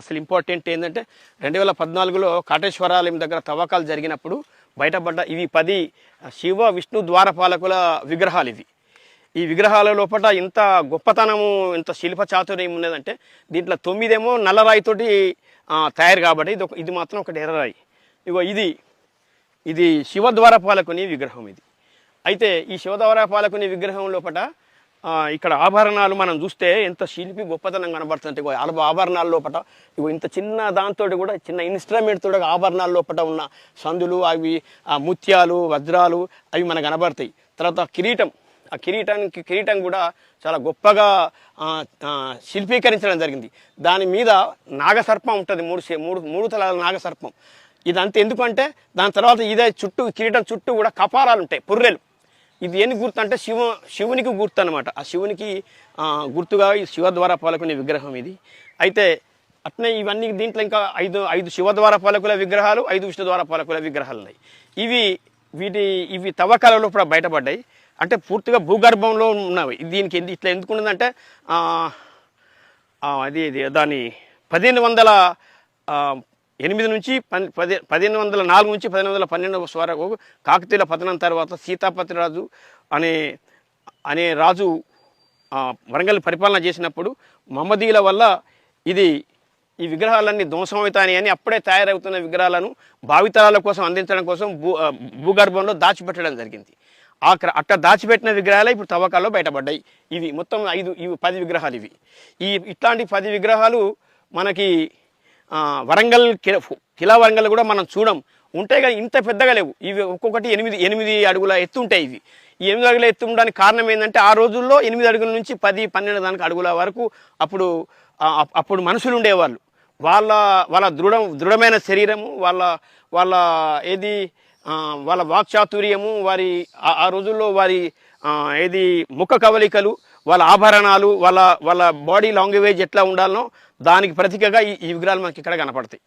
అసలు ఇంపార్టెంట్ ఏంటంటే రెండు వేల పద్నాలుగులో కాటేశ్వరాలయం దగ్గర తవ్వకాలు జరిగినప్పుడు బయటపడ్డ ఇవి పది శివ విష్ణు ద్వారపాలకుల విగ్రహాలు ఇవి. ఈ విగ్రహాల లోపల ఇంత గొప్పతనము ఇంత శిల్ప చాతుర్యం ఉన్నదంటే దీంట్లో తొమ్మిదేమో నల్లరాయితోటి తయారు కాబట్టి ఇది ఒక ఇది మాత్రం ఒకటి ఎర్రరాయి. ఇగో ఇది ఇది శివద్వారపాలకుని విగ్రహం ఇది. అయితే ఈ శివద్వారపాలకుని విగ్రహం లోపల ఇక్కడ ఆభరణాలు మనం చూస్తే ఎంత శిల్పి గొప్పతనం కనబడుతుంది అలబ ఆభరణాల లోపల ఇగో ఇంత చిన్న దాంతో కూడా చిన్న ఇన్స్ట్రుమెంట్ తోటి ఆభరణాల లోపల ఉన్న సందులు అవి ఆ ముత్యాలు వజ్రాలు అవి మనకు కనబడతాయి. తర్వాత కిరీటం ఆ కిరీటానికి కిరీటం కూడా చాలా గొప్పగా శిల్పీకరించడం జరిగింది. దాని మీద నాగసర్పం ఉంటుంది మూడు సే- మూడు మూడు తలాల నాగసర్పం. ఇదంతా ఎందుకంటే దాని తర్వాత ఇదే చుట్టూ కిరీటం చుట్టూ కూడా కపారాలు ఉంటాయి పుర్రెలు. ఇది ఏం గుర్తు అంటే శివ శివునికి గుర్తు అనమాట ఆ శివునికి గుర్తుగా ఈ శివద్వార పాలకుని విగ్రహం ఇది. అయితే అట్నే ఇవన్నీ దీంట్లో ఇంకా ఐదు ఐదు శివద్వార పాలకుల విగ్రహాలు ఐదు విష్ణుద్వార పాలకుల విగ్రహాలు ఉన్నాయి. ఇవి వీటి ఇవి తవ్వకాలలో కూడా బయటపడ్డాయి. అంటే పూర్తిగా భూగర్భంలో ఉన్నవి. దీనికి ఎందు- ఇట్లా ఎందుకు అది ఇది దాని పదిహేను వందల ఎనిమిది నుంచి పన్ పది పదిహేను వందల నాలుగు నుంచి పదిహేను వందల పన్నెండు వరకు కాకతీయుల పతనం తర్వాత సీతాపతి రాజు అనే అనే రాజు వరంగల్ పరిపాలన చేసినప్పుడు మమ్మదీల వల్ల ఇది ఈ విగ్రహాలన్నీ ధ్వంసమవుతాయి అని అప్పుడే తయారవుతున్న విగ్రహాలను భావితరాల కోసం అందించడం కోసం భూ భూగర్భంలో దాచిపెట్టడం జరిగింది. ఆ అట్ట దాచిపెట్టిన విగ్రహాలే ఇప్పుడు తవ్వకాల్లో బయటపడ్డాయి. ఇవి మొత్తం ఐదు ఇవి పది విగ్రహాలు ఇవి. ఈ ఇట్లాంటి పది విగ్రహాలు మనకి వరంగల్ కిల కిలా వరంగల్ కూడా మనం చూడం. ఉంటాయి కానీ ఇంత పెద్దగా లేవు. ఇవి ఒక్కొక్కటి ఎనిమిది ఎనిమిది అడుగుల ఎత్తు ఉంటాయి ఇవి. ఈ ఎనిమిది అడుగుల ఎత్తు ఉండడానికి కారణం ఏంటంటే ఆ రోజుల్లో ఎనిమిది అడుగుల నుంచి పది పన్నెండు దానికి అడుగుల వరకు అప్పుడు అప్- అప్పుడు మనుషులు ఉండేవాళ్ళు. వాళ్ళ వాళ్ళ దృఢ దృఢమైన శరీరము వాళ్ళ వాళ్ళ ఏది వాళ్ళ వాక్చాతుర్యము వారి ఆ- రోజుల్లో వారి ఏది ముఖ కవలికలు వాళ్ళ ఆభరణాలు వాళ్ళ వాళ్ళ బాడీ లాంగ్వేజ్ ఎట్లా ఉండాలనో దానికి ప్రతీకగా ఈ విగ్రహాలు మనకి ఇక్కడ కనపడతాయి.